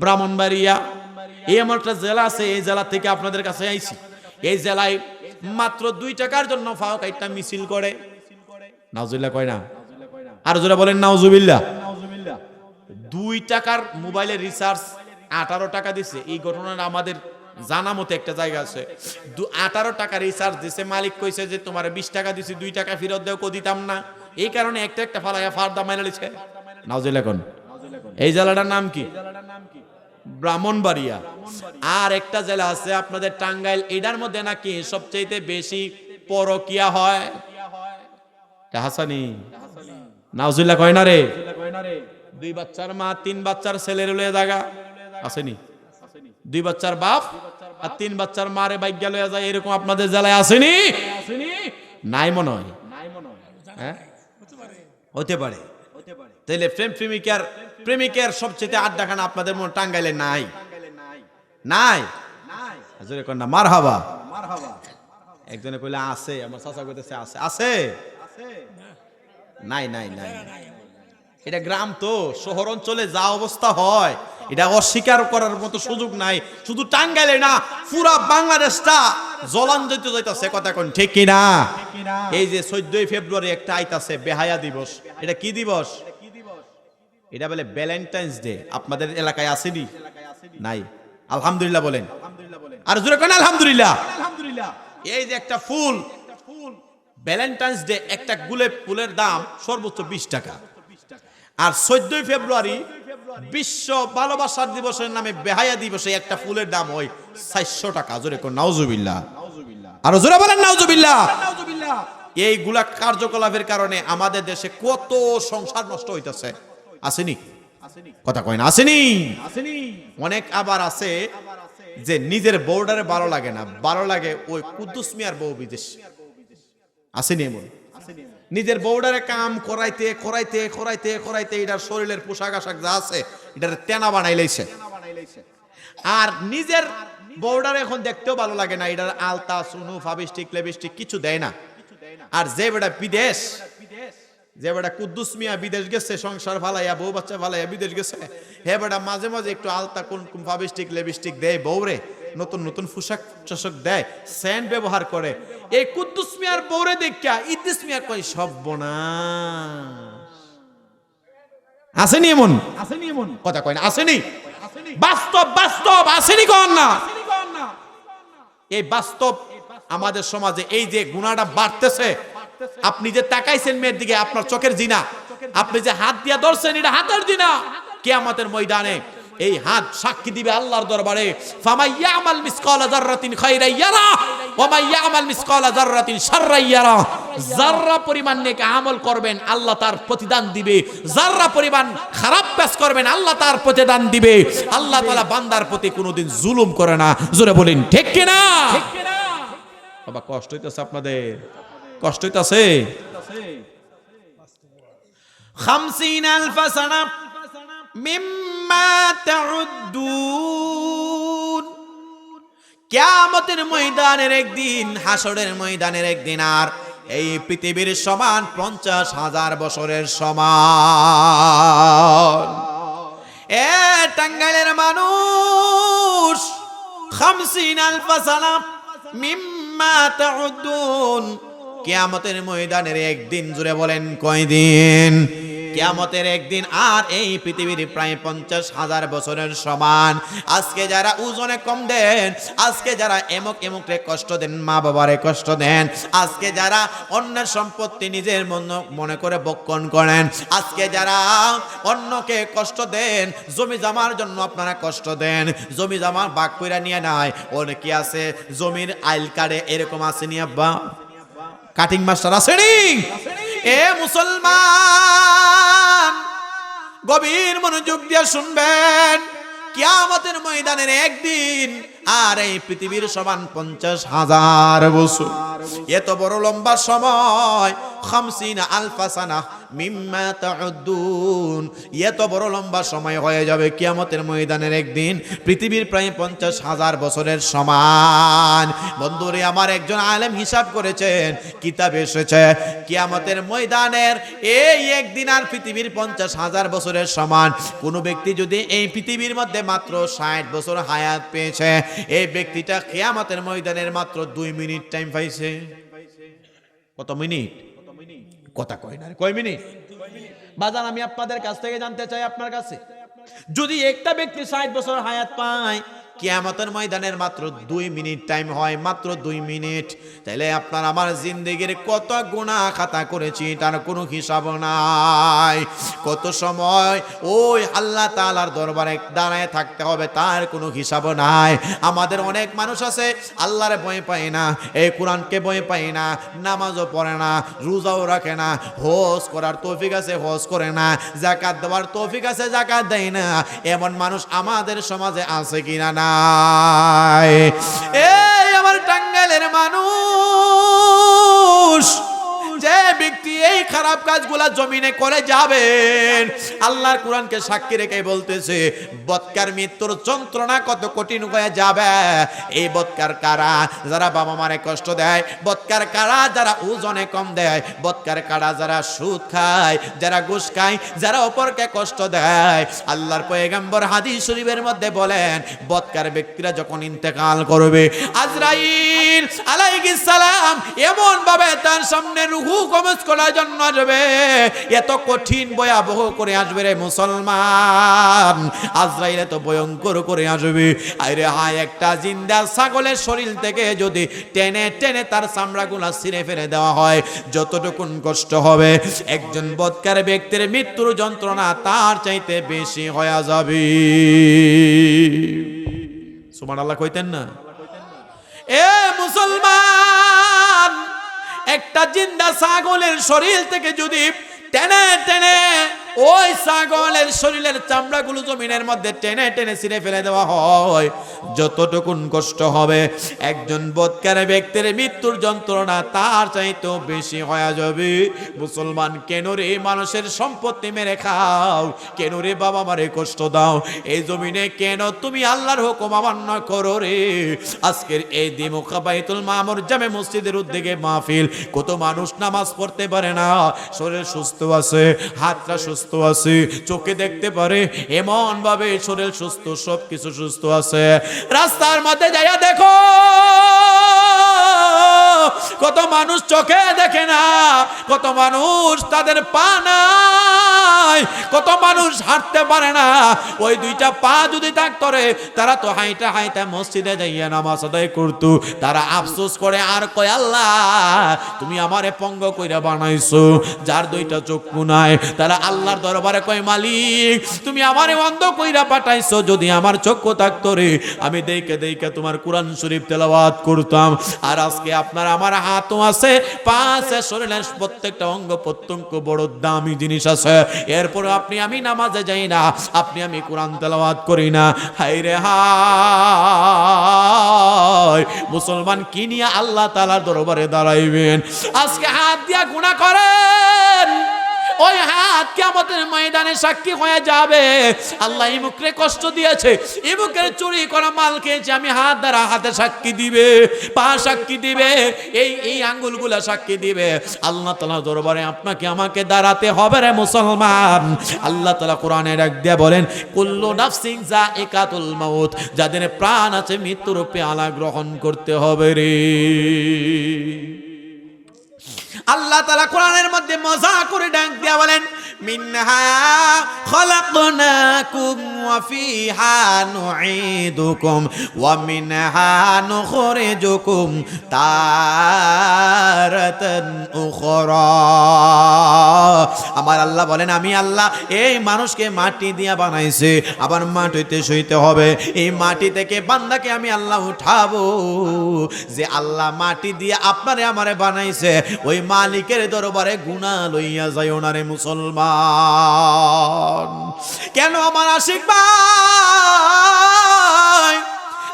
ব্রাহ্মণবাড়িয়া। এই এমন একটা জেলা আছে, এই জেলা থেকে আপনাদের কাছে আইছি। এই জেলায় মাত্র দুই টাকার জন্য ফাও একটা মিছিল করে। নাউজুবিল্লাহ কয় না? আর জোরে বলেন নাউজুবিল্লাহ। দুই টাকার মোবাইলের রিচার্জ আঠারো টাকা দিছে। এই ঘটনাটা আমাদের জানা মতো একটা জায়গা আছে। আঠারো টাকা রিচার্জ দিছে, মালিক কইছে যে তোমার বিশ টাকা দিছি, দুই টাকা ফেরত দেও, কো দিতাম না। এই কারণে একটা একটা ফালাইয়া ফার্দা মাইনা লিছে। নাউজুবিল্লাহ কোন। এই জেলাটার নাম কি? ব্রাহ্মণবাড়িয়া। আর একটা জেলা আছে আপনাদের টাঙ্গাইল, এটার মধ্যে নাকি সবচেয়ে বেশি পরকিয়া হয়? হাসানি। নাউজুল্লাহ কয় না রে? দুই বাচ্চার মা, তিন বাচ্চার ছেলের লয়ে জায়গা আসেনি দুই বাচ্চার বাপ আর তিন বাচ্চার মারে বাইজ্ঞা লয়ে যায়, এরকম আপনাদের জেলায় আসেনি? নাই মনে হয়। হ্যাঁ? হতে পারে। তাইলে প্রেম প্রেমিকার প্রেমিকের সবচেয়ে আড্ডাখানা আপনাদের মনে টাঙ্গাইলে নাই। নাই? জোরে কর না মার হাবা একজনে কইলে, আছে। আমার চাচা কইতেছে, আছে। আছে? নাই নাই নাই। এটা গ্রাম তো, শহর অঞ্চলে যা অবস্থা হয়, এটা অস্বীকার করার মতো সুযোগ নাই। শুধু টাঙ্গাইলে না, পুরা বাংলাদেশটা জলাঞ্জিত যাইতাছে, কথা কোন, ঠিক কি না এই যে চোদ্দই ফেব্রুয়ারি একটা আইতাছে, বেহায়া দিবস। এটা কি দিবস? এটা বলে ভ্যালেন্টাইন্স ডে আপনাদের এলাকায় আসেনি? নাই। আলহামদুলিল্লাহ বলেন। আর জোরে কেন আলহামদুলিল্লাহ। এই যে একটা ফুল ভ্যালেন্টাইন্স ডে একটা গুলে ফুলের দাম সর্বোচ্চ বিশ টাকা। আর চোদ্দই ফেব্রুয়ারি বিশ্ব ভালোবাসার দিবসের নামে বেহায়া দিবসে একটা ফুলের দাম হয় চারশো টাকা। জোরে কোন নাউজুবিল্লাহ। আর জোরে বলেন নাউজুবিল্লাহ। এইগুলা কার্যকলাপের কারণে আমাদের দেশে কত সংসার নষ্ট হইতেছে। আসেনি। কথা কয় না আসেনি। অনেক আবার আছে যে নিজের বউডারে ভালো লাগে না। ভালো লাগে ওই কুদ্দুস মিয়ার বউ বিদেশ। আসেনি এমন। নিজের বউডারে কাম করাইতে করাইতে করাইতে করাইতে এটার শরীরের পোশাক আশাক যা আছে এটার তেনা বানাই লাইছে। আর নিজের বউডার এখন দেখতেও ভালো লাগে না এটার আলতা সুনু ফাবিস্টিক লেবিস্টিক কিছু দেয় না। আর যে বেটা বিদেশ। যে বেটা কুদ্দুস মিয়া বিদেশ গেছে সংসার ফালাইয়া বউ বাচ্চা ফালাইয়া বিদেশ গেছে হে বেটা মাঝে মাঝে একটু আলতা কোন কোন ফাবিস্টিক লেবিস্টিক দেয় বউরে নতুন নতুন পোশাক টোশাক দেয় স্যান্ড ব্যবহার করে। এই কুদ্দুস মিয়ার বউরে দেখা ইদ্দিস মিয়ার কয় সব আসেনি এমন? আসেনি এমন। কথা কয় না আসেনি? বাস্তব বাস্তব আসেনি কন না। এই বাস্তব আমাদের সমাজে এই যে গুণাটা বাড়তেছে আপনি যে তাকাইছেন মেয়ের দিকে আপনার চোখের জিনা। আপনি যে হাত দিয়া ধরছেন এটা হাতের জিনা। কিয়ামতের ময়দানে এই হাত সাক্ষী দিবে আল্লাহর দরবারে। ফামাই ইয়ামাল মিসকালা যাররাতিন খাইরা ইয়ারা ওয়া মাই ইয়ামাল মিসকালা যাররাতিন শাররা ইয়ারা। যাররা পরিমাণ নেক আমল করবেন আল্লাহ তার প্রতিদান দিবে। যাররা পরিমাণ খারাপ কাজ করবেন আল্লাহ তার প্রতিদান দিবে। আল্লাহ তাআলা বান্দার প্রতি কোনোদিন জুলুম করে না। জোরে বলেন ঠিক কি না বাবা কষ্ট হইতেছে আপনাদের। কষ্ট হইতেছে। খামসিন আলফা সানা মিম্মা তাউদ্দুন। কিয়ামতের ময়দানের একদিন হাসরের ময়দানের একদিন, আর এই পৃথিবীর সমান পঞ্চাশ হাজার বছরের সমান। এ টাঙ্গাইলের মানুষ, খামসিন আলফা সানা মিম্মা তাউদ্দুন। কিয়ামতের ময়দানের একদিন জুড়ে বলেন, কয়দিন? কেয়ামতের একদিন আর এই পৃথিবীর প্রায় পঞ্চাশ হাজার বছরের সমান। আজকে যারা ওজনে কম দেন, আজকে যারা এমক এমকরে কষ্ট দেন, মা বাবারে কষ্ট দেন, আজকে যারা অন্যের সম্পত্তি নিজের মন- করে বক্ষণ করেন, আজকে যারা অন্যকে কষ্ট দেন, জমি জামার জন্য আপনারা কষ্ট দেন, জমি জামা বাক কইরা নিয়ে নাই, অনেকে আছে জমির আইল কাড়ে এরকম আছে নিয়ে আব্বা? কাটিং মাস্টার আসেনি এ মুসলমান, গভীর মনোযোগ দিয়ে শুনবেন। কিয়ামতের ময়দানের একদিন আর এই পৃথিবীর সমান পঞ্চাশ হাজার বছর। এত বড় লম্বা সময় খামসিনা আলফাসানা মিম্মা তাউদ্দুন। এত বড় লম্বা সময় হয়ে যাবে কিয়ামতের ময়দানের একদিন, পৃথিবীর প্রায় পঞ্চাশ হাজার বছরের সমান। বন্ধুরে, আমার একজন আলেম হিসাব করেছেন, কিতাব এসেছে, কিয়ামতের ময়দানের এই একদিন আর পৃথিবীর পঞ্চাশ হাজার বছরের সমান। কোনো ব্যক্তি যদি এই পৃথিবীর মধ্যে মাত্র ষাট বছর হায়াত পেয়েছে, এই ব্যক্তিটা কিয়ামতের ময়দানের মাত্র দুই মিনিট টাইম পাইছে। কত মিনিট? কথা কয় না কয় মিনিট? বাজান, আমি আপনাদের কাছ থেকে জানতে চাই আপনার কাছে। যদি একটা ব্যক্তি ষাট বছর হায়াত পায় কিয়ামতের ময়দানের মাত্র দুই মিনিট টাইম হয়, মাত্র দুই মিনিট। তাহলে আপনার আমার জিন্দগির কত গুণা খাতা করেছি তার কোনো হিসাব নাই। কত সময় ওই আল্লাহ তালার দরবারে দাঁড়ায় থাকতে হবে, তার কোনো হিসাব নাই। আমাদের অনেক মানুষ আছে, আল্লাহর ভয় পায় না, এই কোরআনকে ভয় পায় না, নামাজও পড়ে না, রোজাও রাখে না হোস করার তৌফিক আছে হোস করে না জাকাত দেওয়ার তৌফিক আছে জাকাত দেয় না। এমন মানুষ আমাদের সমাজে আছে কিনা নাই এই আমার খারাপ কাজগুলা জমিনে করে যাবেন। আল্লাহর কোরআনকে সাক্ষী রেখে বলতেছে, বৎকার মৃত্যুর যন্ত্রণা কত কঠিন হয়ে যাবে। এই বৎকার কারা? যারা বাবা মারে কষ্ট দেয়, বৎকার কারা? যারা ওজনে কম দেয়, বৎকার কারা? যারা সুদ খায়, যারা ঘুষ খায়, যারা অপরকে কষ্ট দেয়। আল্লাহর পয়গাম্বর হাদিস শরীফের মধ্যে বলেন, বৎকার ব্যক্তিরা যখন ইন্তেকাল করবে, আজরাইল আলাইহিস সালাম এমন ভাবে তার সামনে রুহু কমজ করার জন্য আসবে এত কঠিন ভয়াবহ করে আসবে রে মুসলমান। আজরাইল এত ভয়ঙ্কর করে আসবে। আরে হায়, একটা জিন্দা ছাগলের শরীর থেকে যদি টেনে টেনে তার চামড়াগুলা ছিঁড়ে ফেলে দেওয়া হয়, যতটুকুন কষ্ট হবে। একজন বৎকার ব্যক্তির মৃত্যুর যন্ত্রণা তার চাইতে বেশি হয়ে যাবে। সুমান আল্লাহ কইতেন না? এ মুসলমান! একটা জিন্দা ছাগলের শরীর থেকে যদি টেনে টেনে ওই ছাগলের শরীরের চামড়াগুলো জমিনের মধ্যে টেনে টেনে ছিঁড়ে ফেলে দেওয়া হয়। যতটুকুন কষ্ট হবে, একজন বৎকার ব্যক্তির মৃত্যুর যন্ত্রণা তার চাইতেও বেশি হয়ে যাবে। মুসলমান, কেন রে মানুষের সম্পত্তি মেরে খাও? কেন রে বাবা মারে কষ্ট দাও? এই জমিনে কেন তুমি আল্লাহর হুকুম অমান্য করো রে? আজকের এই দিমুখা বাইতুল মামুর জামে মসজিদের উদ্যোগে মাহফিল। কত মানুষ নামাজ পড়তে পারে না, শরীর সুস্থ আছে, হাতটা সুস্থ আছে। চোখে দেখতে পারে এমন ভাবে শরীর সুস্থ, সবকিছু সুস্থ আছে। রাস্তার মধ্যে যাইয়া দেখো। কত মানুষ চোখে দেখে না, কত মানুষ তাদের পা নাই, কত মানুষ হাঁটতে পারে না। ওই দুইটা পা যদি থাকতো রে, তারা তো হাইটা হাইটা মসজিদে যাইয়া নামাজ আদায় করতো। তারা আফসোস করে, আর কয় আল্লাহ, তুমি আমারে পঙ্গ কইরা বানাইছো, যার দুইটা চক্ষু নাই। তারা আল্লাহর দরবারে কয়, মালিক, তুমি আমারে অন্ধ কইরা পাঠাইছো, যদি আমার চক্ষু থাকতো রে, আমি দেখে দেখে তোমার কোরআন শরীফ তেলাওয়াত করতাম। আর আজকে আপনার আমার হাতও আছে পা আছে শরীরের প্রত্যেকটা অঙ্গ প্রত্যঙ্গ বড় দামি জিনিস আছে। এরপরে আপনি আমি নামাজে যাই না, আপনি আমি কোরআন তেলাওয়াত করি না। হাই রে হায়, মুসলমান কি নিয়ে আল্লাহ তালার দরবারে দাঁড়াইবেন? আজকে হাত দিয়া গুণা করেন ওই হাত কেমতের ময়দানে সাক্ষী হয়ে যাবে। আল্লাহ ইমুকরে কষ্ট দিয়েছে। ইমুকের চুরি করা মাল খেয়েছে, আমি হাত দ্বারা হাতে সাক্ষী দিবে, পা সাক্ষী দিবে, এই এই আঙ্গুলগুলা সাক্ষী দিবে। আল্লাহ তালা দরবারে আপনাকে আমাকে দাঁড়াতে হবে রে মুসলমান। আল্লাহ তালা কোরআনের এক দিয়ে বলেন, কুল্লু নাফসিং যা একাতুল মাউত, যাদের প্রাণ আছে মৃত্যুরূপে আলা গ্রহণ করতে হবে রে। আল্লাহ তালা কোরআনের মধ্যে মজা করে ডাক দিয়া বলেন ওয়া ফিহা নুঈদুকুম ওয়া মিনহা নুখরিজুকুম তারাতান উখরা। আমার আল্লাহ বলেন, আমি আল্লাহ এই মানুষকে মাটি দিয়া বানাইছে, আবার মাটিতে সইতে হবে। এই মাটি থেকে বান্দাকে আমি আল্লাহ উঠাবো। যে আল্লাহ মাটি দিয়ে আপনারে আমারে বানাইছে, ওই মালিকের দরবারে গুণা লইয়া যায় ওনারে মুসলমান। কেন আমার আশিক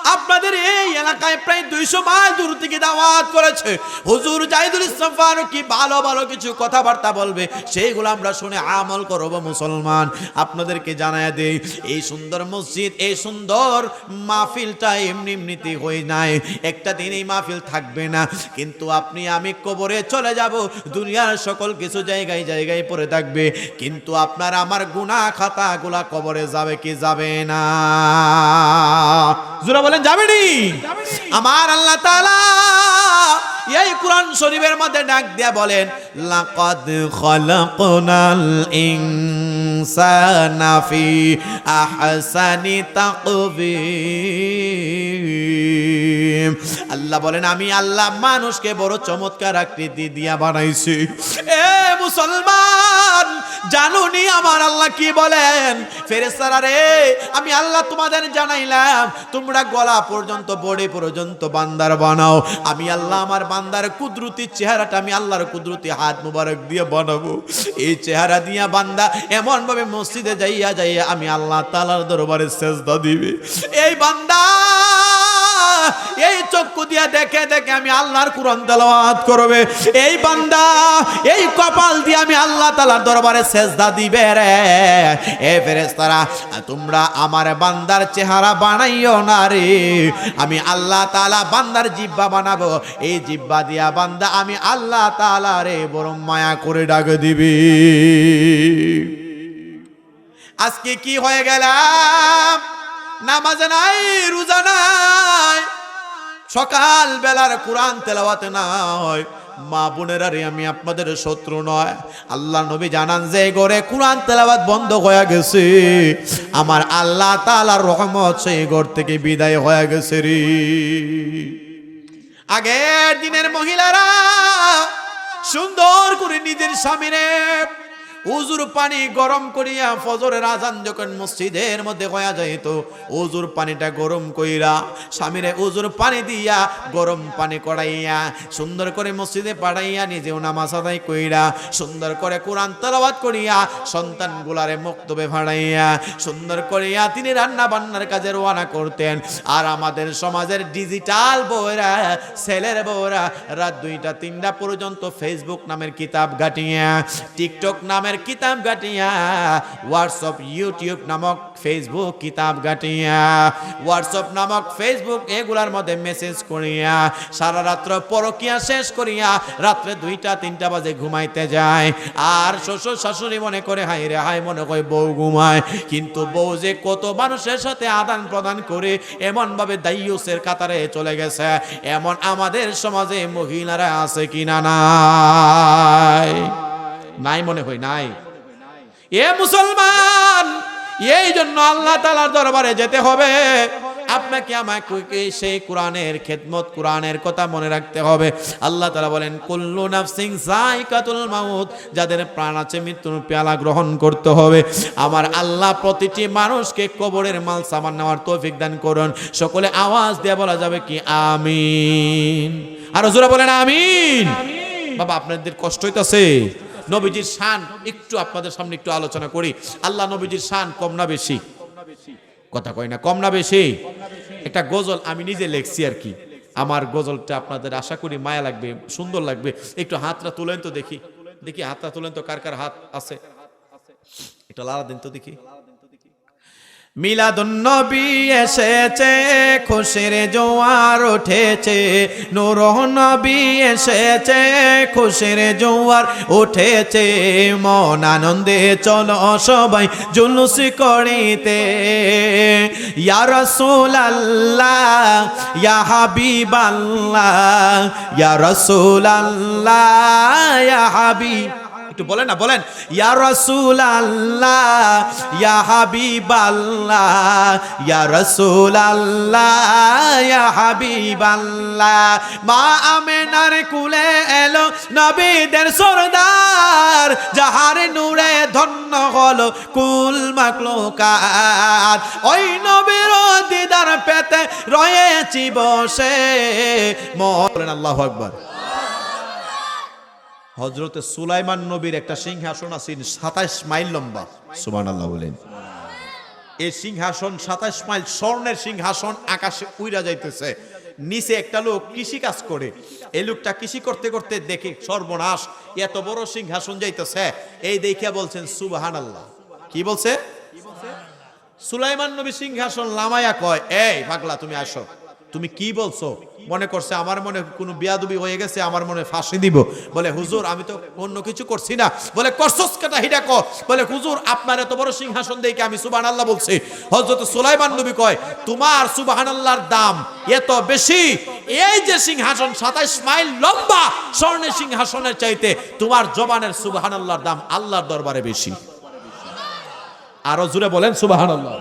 আপনাদের এই এলাকায় প্রায় দুইশো মাইল দূর থেকে দাওয়াত করেছে। হুজুর জাহিদুল ইসলাম ফারুকি ভালো ভালো কিছু কথাবার্তা বলবে? সেইগুলো আমরা শুনে আমল করব মুসলমান। আপনাদেরকে জানায় দেই, এই সুন্দর মসজিদ, এই সুন্দর মাহফিলটা এমনি এমনিতে হয়ে নাই। একটা দিন এই মাহফিল থাকবে না। কিন্তু আপনি, আমি কবরে চলে যাব, দুনিয়ার সকল কিছু জায়গায় জায়গায় পড়ে থাকবে। কিন্তু আপনার আমার গুনাহ খাতাগুলা কবরে যাবে কি যাবে না? জোরা বলেন যাবে নি আমার আল্লাহ এই কোরআন শরীফের মধ্যে ডাক দিয়া বলেন, লাকাদ খলাকনাল ইনসানা ফি আহসানি তাকবীম। আল্লাহ বলেন, আমি আল্লাহ মানুষকে বড় চমৎকার আকৃতি দিয়া বানাইছি। মুসলমান, জানুনি আমার আল্লাহ কি বলেন? ফেরেস্তারা রে, আমি আল্লাহ তোমাদের জানাইলাম, তোমরা গলা পর্যন্ত, বডি পর্যন্ত বান্দার বানাও। আমি আল্লাহ আমার বান্দার কুদরতি চেহারাটা, আমি আল্লাহর কুদরতি হাত মুবারক দিয়ে বানাবো। এই চেহারা দিয়া বান্দা এমন ভাবে মসজিদে যাইয়া যাইয়া আমি আল্লাহ তালার দরবারে সেজদা দিবে। এই বান্দা এই চক্ষু দিয়া দেখে দেখে আমি আল্লাহর কোরআন তেলাওয়াত করবে। এই বান্দা, এই কপাল দিয়ে আমি আল্লাহ তাআলার দরবারে সেজদা দিবে রে। এ ফেরেশতারা, তোমরা আমার বান্দার চেহারা বানাইও না রে। আমি আল্লাহ তাআলা বান্দার জিব্বা বানাবো। এই জিব্বা দিয়া বান্দা, আমি আল্লাহ তাআলা রে বড় মায়া করে ডাক দিবি। আজকে কি হয়ে গেলাম? নামাজ নাই, রোজা নাই সকাল বেলার কোরআন তেলাওয়াতে নয় মা বোনেরা রে, আমি আপনাদের শত্রু নয়। আল্লাহ নবী জানান যে ঘরে কোরআন তেলাওয়াত বন্ধ হয়ে গেছে। আমার আল্লাহ তাআলার রহমত সেই ঘর থেকে বিদায় হয়ে গেছে রে। আগের দিনের মহিলারা সুন্দর করে নিজের স্বামীরে উজুর পানি গরম করিয়া ফজরের আজান যখন মসজিদের মধ্যে হয়ে যাইত উজুর পানিটা গরম কইরা স্বামীরে উজুর পানি দিয়া গরম পানি করাইয়া, সুন্দর করে মসজিদে পাঠাইয়া নিজেও নামাজ আদায় কইরা, সুন্দর করে কোরআন তেলাওয়াত করিয়া সন্তান গুলারে মক্তবে ভাড়াইয়া সুন্দর করিয়া তিনি রান্না বান্নার কাজে রোয়ানা করতেন। আর আমাদের সমাজের ডিজিটাল বউরা ছেলের বউরা রাত দুইটা তিনটা পর্যন্ত ফেসবুক নামের কিতাব ঘাটিয়া, টিকটক নামের কিতাব ঘাটিয়া হোয়াটসঅ্যাপ ইউটিউব নামক ফেসবুক কিতাব ঘাটিয়া হোয়াটসঅ্যাপ নামক ফেসবুক এগুলার মধ্যে মেসেজ করিয়া, সারা রাত্র পরকিয়া শেষ করিয়া, রাত্রে দুইটা, তিনটা বাজে ঘুমাইতে যায়। আর শ্বশুর শাশুড়ি মনে করে হাই রে হাই মনে করে বউ ঘুমায়। কিন্তু বউ যে কত মানুষের সাথে আদান প্রদান করে এমন ভাবে দাইয়ুসের কাতারে চলে গেছে। এমন আমাদের সমাজে মহিলারা আছে কিনা নাই? নাই মনে হয় নাই। এ মুসলমান, এই জন্য আল্লাহ তালার দরবারে যেতে হবে। আপনাকে আমাকে সেই কোরআনের খেদমত, কোরআনের কথা মনে রাখতে হবে। আল্লাহ তালা বলেন, কুল্লু নাফসিং সাইকাতুল মাউত যাদের প্রাণ আছে মৃত্যুর পেয়ালা গ্রহণ করতে হবে। আমার আল্লাহ প্রতিটি মানুষকে কবরের মাল সামান নেওয়ার তৌফিক দান করুন। সকলে আওয়াজ দিয়ে বলা যাবে কি, আমিন আর জোরা বলেন, আমিন বাবা, আপনাদের কষ্ট হইতাছে। নবীজির শান, একটু আপনাদের সামনে একটু আলোচনা করি। আল্লাহ নবীজির শান কম না বেশি? কথা কয় না, কম না বেশি? একটা গজল আমি নিজে লেখছি আর কি। আমার গজলটা আপনাদের আশা করি মায়া লাগবে, সুন্দর লাগবে। একটু হাতটা তুলেন তো দেখি। দেখি হাতটা তুলেন তো কার কার হাত আছে? এটা লালা দিন তো দেখি। মিলাদুন্নবী এসেছে, খুশির জোয়ার উঠেছে। নূর নবী এসেছে, খুশির জোয়ার উঠেছে। মন আনন্দে চলো সবাই জুলুস করিতে। ইয়া রাসূল আল্লাহ ইয়া হাবিব আল্লাহ ইয়া রাসূল আল্লাহ ইয়া একটু বলেন না, বলেন, ইয়া রাসূল আল্লাহ ইয়া হাবিব আল্লাহ ইয়া রাসূল আল্লাহ ইয়া হাবিব আল্লাহ মা আমেনার কুলে এলো নবীদের সরদার, যাহার নূরে ধন্য হলো কুল মাকলুকাত ওই নবীর দিদার পেতে রয়েছি বসে। বলেন আল্লাহু আকবার। হজরতে সুলাইমান নবীর একটা সিংহাসন আছে সাতাইশ মাইল লম্বা। সুমান আল্লাহ বলেন। এই সিংহাসন সাতাইশ মাইল স্বর্ণের সিংহাসন আকাশে উইরা যাইতেছে। নিচে একটা লোক কৃষি কাজ করে। এই লোকটা কৃষি করতে করতে দেখে সর্বনাশ, এত বড় সিংহাসন যাইতেছে। এই দেখিয়া বলছেন সুবাহান আল্লাহ কি বলছে? সুলাইমান নবী সিংহাসন লামায়া কয়, এই পাগলা, তুমি আসো। তুমি কি বলছো? মনে করছে, আমার মনে কোনো বিয়াদুবি হয়ে গেছে, আমার মনে ফাঁসি দিব। বলে, হুজুর, আমি তো অন্য কিছু করছি না। বলে কাটা বলে, হুজুর, আপনার এত বড় সিংহাসন দেখে আমি সুবাহান আল্লাহ বলছি? হযরত সুলাইমান নবী কয়, তোমার সুবাহান আল্লাহর দাম এত বেশি? এই যে সিংহাসন 27 মাইল লম্বা, স্বর্ণের সিংহাসনের চাইতে তোমার জবানের সুবাহান আল্লাহর দাম আল্লাহর দরবারে বেশি। আরও জুড়ে বলেন সুবাহান আল্লাহ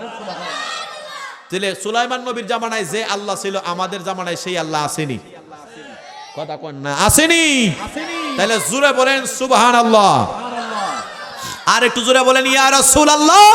তাহলে সুলাইমান নবীর জামানায় যে আল্লাহ ছিল আমাদের জামানায় সেই আল্লাহ আসেনি। কথা কন না আসেনি। তাহলে জুড়ে বলেন সুবাহান আল্লাহ আর একটু জুড়ে বলেন ইয়া রাসূলুল্লাহ।